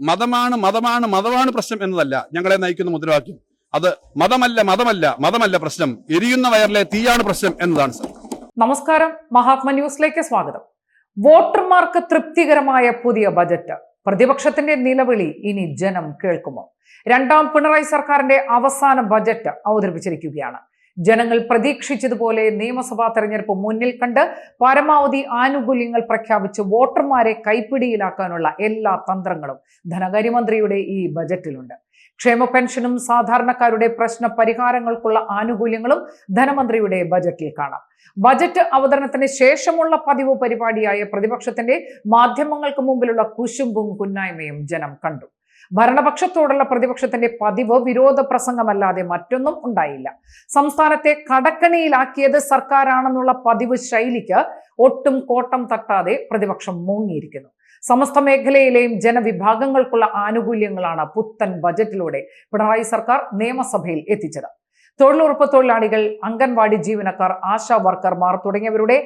മതമാണ് മതമാണ് മതമാണ് പ്രശ്നം എന്നതല്ല ഞങ്ങളെ നയിക്കുന്ന മുദ്രാവാക്യം. അത് മതമല്ല മതമല്ല മതമല്ല പ്രശ്നം. എരിയുന്ന വയറിലെ തീയാണ് പ്രശ്നം എന്നതാണ് സർ. നമസ്കാരം. മഹാത്മ ന്യൂസിലേക്ക് സ്വാഗതം. വോട്ടർമാർക്ക് തൃപ്തികരമായ പുതിയ ബജറ്റ്. പ്രതിപക്ഷത്തിന്റെ നിലവിളി ഇനി ജനം കേൾക്കുമോ? രണ്ടാം പിണറായി സർക്കാരിന്റെ അവസാന ബജറ്റ് അവതരിപ്പിച്ചിരിക്കുകയാണ്. ജനങ്ങൾ പ്രതീക്ഷിച്ചതുപോലെ നിയമസഭാ തെരഞ്ഞെടുപ്പ് മുന്നിൽ കണ്ട് പരമാവധി ആനുകൂല്യങ്ങൾ പ്രഖ്യാപിച്ച് വോട്ടർമാരെ കൈപ്പിടിയിലാക്കാനുള്ള എല്ലാ തന്ത്രങ്ങളും ധനകാര്യമന്ത്രിയുടെ ഈ ബജറ്റിലുണ്ട്. ക്ഷേമ പെൻഷനും സാധാരണക്കാരുടെ പ്രശ്ന പരിഹാരങ്ങൾക്കുള്ള ആനുകൂല്യങ്ങളും ധനമന്ത്രിയുടെ ബജറ്റിൽ കാണാം. ബജറ്റ് അവതരണത്തിന് ശേഷമുള്ള പതിവ് പരിപാടിയായ പ്രതിപക്ഷത്തിന്റെ മാധ്യമങ്ങൾക്ക് മുമ്പിലുള്ള കുശുമ്പും കുന്നായ്മയും ജനം കണ്ടു. ഭരണപക്ഷത്തോടുള്ള പ്രതിപക്ഷത്തിന്റെ പതിവ് വിരോധ പ്രസംഗമല്ലാതെ മറ്റൊന്നും ഉണ്ടായില്ല. സംസ്ഥാനത്തെ കടക്കണിയിലാക്കിയത് സർക്കാരാണെന്നുള്ള പതിവ് ശൈലിക്ക് ഒട്ടും കോട്ടം തട്ടാതെ പ്രതിപക്ഷം മൂങ്ങിയിരിക്കുന്നു. സമസ്ത മേഖലയിലെയും ജനവിഭാഗങ്ങൾക്കുള്ള ആനുകൂല്യങ്ങളാണ് പുത്തൻ ബജറ്റിലൂടെ പിണറായി സർക്കാർ നിയമസഭയിൽ എത്തിച്ചത്. തൊഴിലുറപ്പ് തൊഴിലാളികൾ അംഗൻവാടി ജീവനക്കാർ ആശാ വർക്കർമാർ തുടങ്ങിയവരുടെ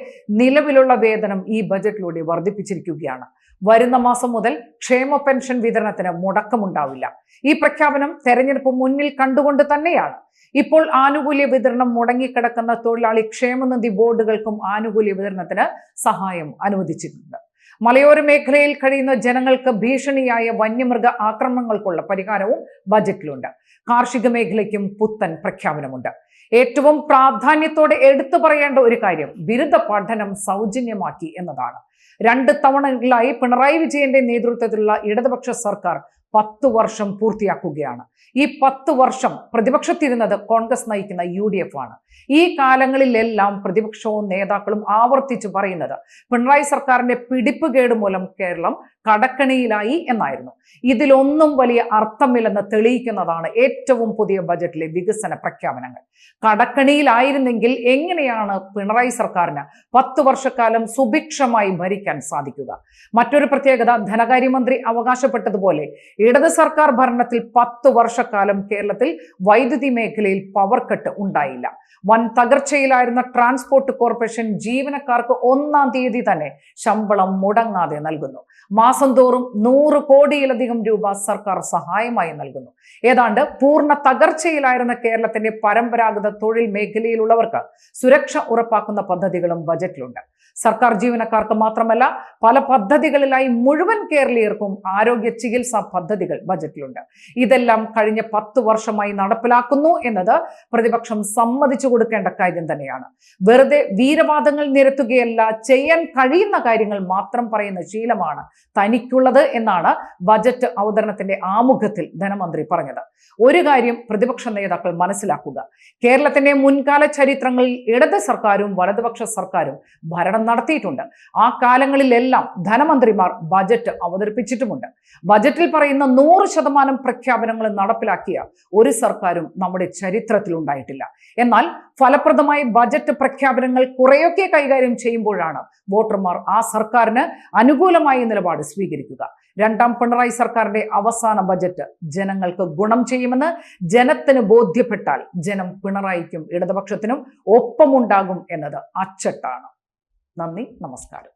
നിലവിലുള്ള വേതനം ഈ ബജറ്റിലൂടെ വർദ്ധിപ്പിച്ചിരിക്കുകയാണ്. വരുന്ന മാസം മുതൽ ക്ഷേമ പെൻഷൻ വിതരണത്തിന് മുടക്കമുണ്ടാവില്ല. ഈ പ്രഖ്യാപനം തെരഞ്ഞെടുപ്പ് മുന്നിൽ കണ്ടുകൊണ്ട് തന്നെയാണ്. ഇപ്പോൾ ആനുകൂല്യ വിതരണം മുടങ്ങിക്കിടക്കുന്ന തൊഴിലാളി ക്ഷേമനിധി ബോർഡുകൾക്കും ആനുകൂല്യ വിതരണത്തിന് സഹായം അനുവദിച്ചിട്ടുണ്ട്. മലയോര മേഖലയിൽ കഴിയുന്ന ജനങ്ങൾക്ക് ഭീഷണിയായ വന്യമൃഗ ആക്രമണങ്ങൾക്കുള്ള പരിഹാരവും ബജറ്റിലുണ്ട്. കാർഷിക മേഖലയ്ക്കും പുത്തൻ പ്രഖ്യാപനമുണ്ട്. ഏറ്റവും പ്രാധാന്യത്തോടെ എടുത്തു പറയേണ്ട ഒരു കാര്യം ബിരുദ പഠനം സൗജന്യമാക്കി എന്നതാണ്. രണ്ട് തവണകളായി പിണറായി വിജയന്റെ നേതൃത്വത്തിലുള്ള ഇടതുപക്ഷ സർക്കാർ പത്തു വർഷം പൂർത്തിയാക്കുകയാണ്. ഈ പത്ത് വർഷം പ്രതിപക്ഷത്തിരുന്നത് കോൺഗ്രസ് നയിക്കുന്ന യു ഡി എഫ് ആണ്. ഈ കാലങ്ങളിലെല്ലാം പ്രതിപക്ഷവും നേതാക്കളും ആവർത്തിച്ചു പറയുന്നത് പിണറായി സർക്കാരിന്റെ പിടിപ്പ് കേട് മൂലം കേരളം കടക്കണിയിലായി എന്നായിരുന്നു. ഇതിലൊന്നും വലിയ അർത്ഥമില്ലെന്ന് തെളിയിക്കുന്നതാണ് ഏറ്റവും പുതിയ ബജറ്റിലെ വികസന പ്രഖ്യാപനങ്ങൾ. കടക്കണിയിലായിരുന്നെങ്കിൽ എങ്ങനെയാണ് പിണറായി സർക്കാരിന് പത്ത് വർഷക്കാലം സുഭിക്ഷമായി ഭരിക്കാൻ സാധിക്കുക? മറ്റൊരു പ്രത്യേകത ധനകാര്യമന്ത്രി അവകാശപ്പെട്ടതുപോലെ ഇടത് സർക്കാർ ഭരണത്തിൽ പത്ത് വർഷക്കാലം കേരളത്തിൽ വൈദ്യുതി മേഖലയിൽ പവർ കട്ട് ഉണ്ടായില്ല. വൻ തകർച്ചയിലായിരുന്ന ട്രാൻസ്പോർട്ട് കോർപ്പറേഷൻ ജീവനക്കാർക്ക് ഒന്നാം തീയതി തന്നെ ശമ്പളം മുടങ്ങാതെ നൽകുന്നു. മാസം തോറും നൂറ് കോടിയിലധികം രൂപ സർക്കാർ സഹായമായി നൽകുന്നു. ഏതാണ്ട് പൂർണ തകർച്ചയിലായിരുന്ന കേരളത്തിന്റെ പരമ്പരാഗത തൊഴിൽ മേഖലയിലുള്ളവർക്ക് സുരക്ഷ ഉറപ്പാക്കുന്ന പദ്ധതികളും ബജറ്റിലുണ്ട്. സർക്കാർ ജീവനക്കാർക്ക് മാത്രമല്ല പല പദ്ധതികളിലായി മുഴുവൻ കേരളീയർക്കും ആരോഗ്യ ചികിത്സാ പദ്ധതികൾ ബജറ്റിലുണ്ട്. ഇതെല്ലാം കഴിഞ്ഞ പത്ത് വർഷമായി നടപ്പിലാക്കുന്നു എന്നത് പ്രതിപക്ഷം സമ്മതിച്ചു കൊടുക്കേണ്ട കാര്യം തന്നെയാണ്. വെറുതെ വീരവാദങ്ങൾ നിരത്തുകയല്ല ചെയ്യാൻ കഴിയുന്ന കാര്യങ്ങൾ മാത്രം പറയുന്ന ശീലമാണ് തനിക്കുള്ളത് എന്നാണ് ബജറ്റ് അവതരണത്തിന്റെ ആമുഖത്തിൽ ധനമന്ത്രി പറഞ്ഞത്. ഒരു കാര്യം പ്രതിപക്ഷ നേതാക്കൾ മനസ്സിലാക്കുക. കേരളത്തിന്റെ മുൻകാല ചരിത്രങ്ങളിൽ ഇടത് സർക്കാരും വലതുപക്ഷ സർക്കാരും ഭരണം നടത്തിയിട്ടുണ്ട്. ആ കാലങ്ങളിലെല്ലാം ധനമന്ത്രിമാർ ബജറ്റ് അവതരിപ്പിച്ചിട്ടുമുണ്ട്. ബജറ്റിൽ പറയുന്ന നൂറ് ശതമാനം പ്രഖ്യാപനങ്ങൾ നടപ്പിലാക്കിയ ഒരു സർക്കാരും നമ്മുടെ ചരിത്രത്തിൽ ഉണ്ടായിട്ടില്ല. എന്നാൽ ഫലപ്രദമായി ബജറ്റ് പ്രഖ്യാപനങ്ങൾ കുറെയൊക്കെ കൈകാര്യം ചെയ്യുമ്പോഴാണ് വോട്ടർമാർ ആ സർക്കാരിന് അനുകൂലമായ നിലപാട് സ്വീകരിക്കുക. രണ്ടാം പിണറായി സർക്കാരിന്റെ അവസാന ബജറ്റ് ജനങ്ങൾക്ക് ഗുണം ചെയ്യുമെന്ന് ജനത്തിന് ബോധ്യപ്പെട്ടാൽ ജനം പിണറായിക്കും ഇടതുപക്ഷത്തിനും ഒപ്പമുണ്ടാകും എന്നത് അച്ചട്ടാണ്. നന്ദി നമസ്കാരം.